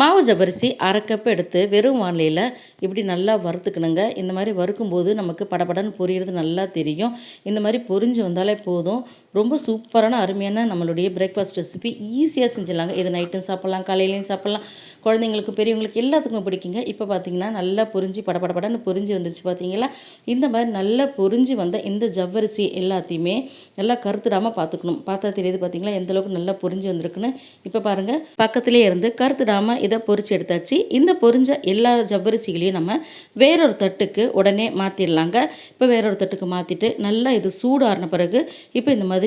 மாவு ஜபரிசி அரை கப் எடுத்து வெறும் வானிலையில் இப்படி நல்லா வறுத்துக்கணுங்க. இந்த மாதிரி வறுக்கும்போது நமக்கு படபடன்னு புரிகிறது நல்லா தெரியும். இந்த மாதிரி பொரிஞ்சு வந்தாலே போதும். ரொம்ப சூப்பரான அருமையான நம்மளுடைய பிரேக்ஃபாஸ்ட் ரெசிபி ஈஸியாக செஞ்சிடலாங்க. இது நைட்டும் சாப்பிட்லாம் காலையிலையும் சாப்பிட்லாம். குழந்தைங்களுக்கு பெரியவங்களுக்கு எல்லாத்துக்கும் பிடிக்குங்க. இப்போ பார்த்தீங்கன்னா நல்லா பொரிஞ்சு படபடபடன்னு பொரிஞ்சு வந்துருச்சு பார்த்தீங்களா இந்த மாதிரி நல்லா பொரிஞ்சு வந்த இந்த ஜவ்வரிசி எல்லாத்தையுமே நல்லா கருத்துடாமல் பார்த்துக்கணும் பார்த்தா தெரியுது பார்த்தீங்களா எந்த அளவுக்கு நல்லா பொரிஞ்சு வந்திருக்குன்னு. இப்போ பாருங்கள் பக்கத்துலேயே இருந்து கருத்துடாமல் இதை பொரிச்சு எடுத்தாச்சு. இந்த பொரிஞ்ச எல்லா ஜவ்வரிசிகளையும் நம்ம வேறொரு தட்டுக்கு உடனே மாற்றிடலாங்க இப்போ வேறொரு தட்டுக்கு மாற்றிட்டு நல்லா இது சூடாறின பிறகு இப்போ இந்த மாதிரி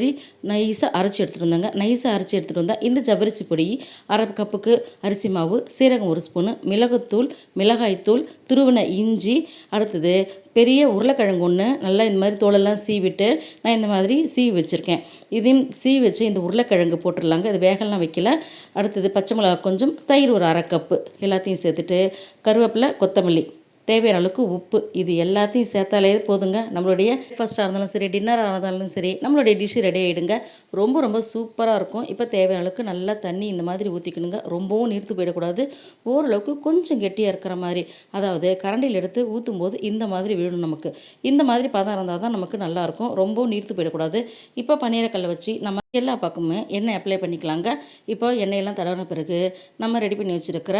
நைஸாக அரைச்சி எடுத்துகிட்டு வந்தாங்க. நைஸாக அரைச்சி எடுத்துகிட்டு வந்தால் இந்த ஜவரிசி பொடி அரை கப்புக்கு அரிசி மாவு சீரகம் ஒரு ஸ்பூனு மிளகுத்தூள் மிளகாய்த்தூள் துருவின இஞ்சி அடுத்தது பெரிய உருளைக்கிழங்கு ஒன்று நல்லா இந்த மாதிரி தோலெல்லாம் சீவிட்டு நான் இந்த மாதிரி சீவி வச்சுருக்கேன். இதையும் சீவி வச்சு இந்த உருளைக்கிழங்கு போட்டுடலாங்க. இது வேகலாம் வைக்கல. அடுத்தது பச்சை மிளகா கொஞ்சம் தயிர் ஒரு அரை கப்பு எல்லாத்தையும் சேர்த்துட்டு கருவேப்பிலை கொத்தமல்லி தேவையான அளவுக்கு உப்பு இது எல்லாத்தையும் சேர்த்தாலே போதுங்க. நம்மளுடைய ஃபஸ்ட்டாக இருந்தாலும் சரி டின்னராக இருந்தாலும் சரி நம்மளுடைய டிஷ்ஷு ரெடி ஆகிடுங்க ரொம்ப ரொம்ப சூப்பராக இருக்கும். இப்போ தேவையான அளவுக்கு நல்லா தண்ணி இந்த மாதிரி ஊற்றிக்கணுங்க ரொம்பவும் நீர்த்து போயிடக்கூடாது. ஓரளவுக்கு கொஞ்சம் கெட்டியாக இருக்கிற மாதிரி அதாவது கரண்டியில் எடுத்து ஊற்றும் போது இந்த மாதிரி விழணும் நமக்கு. இந்த மாதிரி பதம் இருந்தால் தான் நமக்கு நல்லாயிருக்கும் ரொம்பவும் நீர்த்து போயிடக்கூடாது. இப்போ பன்னீரக்கல்லை வச்சு நம்ம எல்லா பக்கமுமே எண்ணெய் அப்ளை பண்ணிக்கலாங்க. இப்போ எண்ணெயெல்லாம் தடவின பிறகு நம்ம ரெடி பண்ணி வச்சுருக்கிற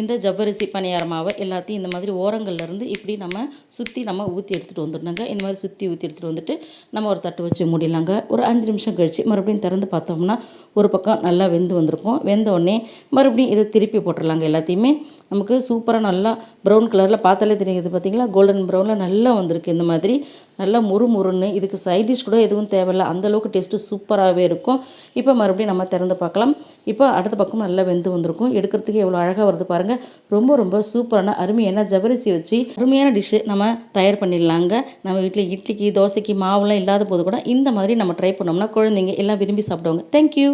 இந்த ஜவ்வரிசி பணியார மாவை எல்லாத்தையும் இந்த மாதிரி ஓரங்கள்லேருந்து இப்படி நம்ம சுற்றி நம்ம ஊற்றி எடுத்துகிட்டு வந்துடணுங்க. இந்த மாதிரி சுற்றி ஊற்றி எடுத்துகிட்டு வந்துட்டு நம்ம ஒரு தட்டு வச்சு மூடிடலாங்க. ஒரு அஞ்சு நிமிஷம் கழித்து மறுபடியும் திறந்து பார்த்தோம்னா ஒரு பக்கம் நல்லா வெந்து வந்திருக்கும். வெந்த உடனே மறுபடியும் இதை திருப்பி போட்டுடலாங்க எல்லாத்தையுமே. நமக்கு சூப்பராக நல்லா ப்ரௌன் கலரில் பார்த்தாலே தெரியுது பார்த்தீங்களா கோல்டன் ப்ரௌனில் நல்லா வந்திருக்கு இந்த மாதிரி. நல்லா முறு முறுன்னு இதுக்கு சைட் டிஷ் கூட எதுவும் தேவையில்ல. அந்தளவுக்கு டேஸ்ட்டு சூப்பராகவே இருக்கும். இருக்கும். இப்போ மறுபடியும் நம்ம திறந்து பார்க்கலாம். இப்போ அடுத்த பக்கம் நல்லா வெந்து வந்திருக்கும். எடுக்கிறதுக்கு எவ்வளோ அழகாக வருது பாருங்கள் ரொம்ப ரொம்ப சூப்பரான அருமையான ஜவரிசி வச்சு அருமையான டிஷ்ஷு நம்ம தயார் பண்ணிடலாங்க. நம்ம வீட்டில் இட்லிக்கு தோசைக்கு மாவுலாம் இல்லாத போது கூட இந்த மாதிரி நம்ம ட்ரை பண்ணோம்னா குழந்தைங்க எல்லாம் விரும்பி சாப்பிடுவாங்க. தேங்க்யூ